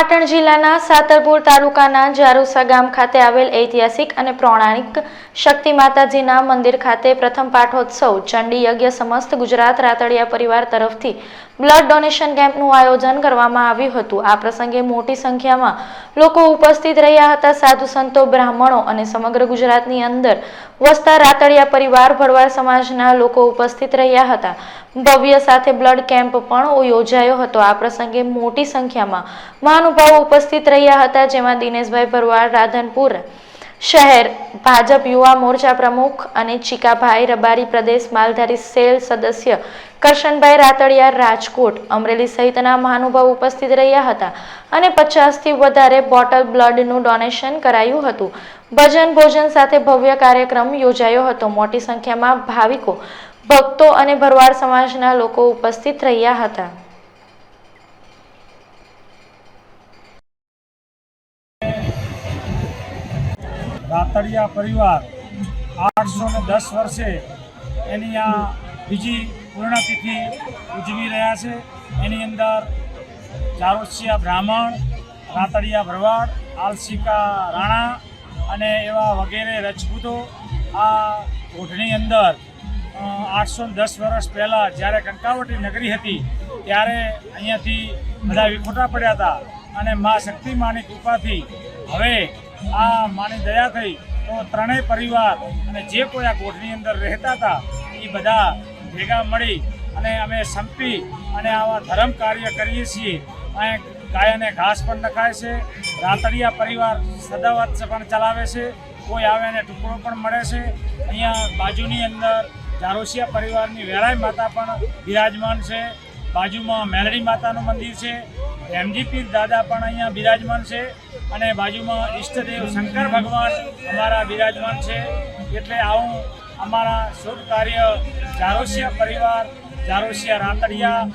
પાટણ જિલ્લાના સાતરપુર તાલુકાના જારુસા ગામ ખાતે આવેલ ઐતિહાસિક અને પૌરાણિક શક્તિ માતાજીના મંદિર ખાતે પ્રથમ પાઠોત્સવ ચંડી યજ્ઞ સમસ્ત ગુજરાત રાતડિયા પરિવાર તરફથી બ્લડ ડોનેશન કેમ્પનું આયોજન કરવામાં આવ્યું હતું. આ પ્રસંગે મોટી સંખ્યામાં લોકો ઉપસ્થિત રહ્યા હતા. સાધુ સંતો, બ્રાહ્મણો અને સમગ્ર ગુજરાતની અંદર વસતા રાતડિયા પરિવાર, ભરવાડ સમાજના લોકો ઉપસ્થિત રહ્યા હતા. ભવ્ય સાથે બ્લડ કેમ્પ પણ યોજાયો હતો. આ પ્રસંગે મોટી સંખ્યામાં મહાનુભાવો ઉપસ્થિત રહ્યા હતા, જેમાં દિનેશભાઈ ભરવાડ, રાધનપુર શહેર, ભાજપ યુવા મોરચા પ્રમુખ અને ચીકાભાઈ રબારી પ્રદેશ માલધારી સેલ સદસ્ય કરશનભાઈ રાતડિયા, રાજકોટ અમરેલી સહિતના મહાનુભાવ ઉપસ્થિત રહ્યા હતા અને પચાસથી વધારે બોટલ બ્લડનું ડોનેશન કરાયું હતું. ભજન ભોજન સાથે ભવ્ય કાર્યક્રમ યોજાયો હતો. મોટી સંખ્યામાં ભાવિકો, ભક્તો અને ભરવાડ સમાજના લોકો ઉપસ્થિત રહ્યા હતા. રાતડિયા પરિવાર આઠસો ને દસ વર્ષે એની આ બીજી પૂર્ણતિથિ ઉજવી રહ્યા છે. એની અંદર ચારોસિયા બ્રાહ્મણ, રાતડિયા ભરવાડ આલસિકા રાણા અને એવા વગેરે રજપૂતો આ કોઠની અંદર આઠસો દસ વર્ષ પહેલાં જ્યારે કંકાવટી નગરી હતી ત્યારે અહીંયાથી બધા વિખોટા પડ્યા હતા અને મા શક્તિ માની કૃપાથી હવે આ માની દયા થઈ તો ત્રણેય પરિવાર અને જે કોઈ આ કોઠની અંદર રહેતા હતા, એ બધા ભેગા મળી અને અમે સંપી અને આવા ધર્મ કાર્ય કરીએ છીએ. અહીં ગાયને ઘાસ પણ નખાય છે, રાતડિયા પરિવાર સદાવત પણ ચલાવે છે, કોઈ આવે એને ટુકડો પણ મળે છે. અહીંયા બાજુની અંદર જારોસિયા પરિવારની વેરાય માતા પણ બિરાજમાન છે. બાજુમાં મેલડી માતાનું મંદિર છે. એમજી પીર દાદા પણ અહીંયા બિરાજમાન છે અને બાજુમાં ઈષ્ટદેવ શંકર ભગવાન અમારા બિરાજમાન છે. એટલે આવું અમારા શુભ કાર્ય જારોસિયા પરિવાર, જારોસિયા રાતડિયા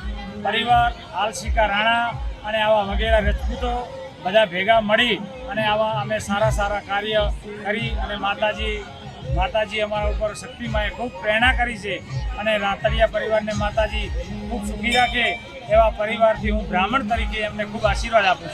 પરિવાર આલસિકા રાણા અને આવા વગેરે રજપૂતો બધા ભેગા મળી અને આવા અમે સારા સારા કાર્ય કરી અને માતાજી માતાજી અમારા ઉપર શક્તિમાએ ખૂબ પ્રેરણા કરી છે અને રાતરિયા પરિવારને માતાજી ખૂબ સુખી રાખે એવા પરિવારથી હું બ્રાહ્મણ તરીકે એમને ખૂબ આશીર્વાદ આપું છું.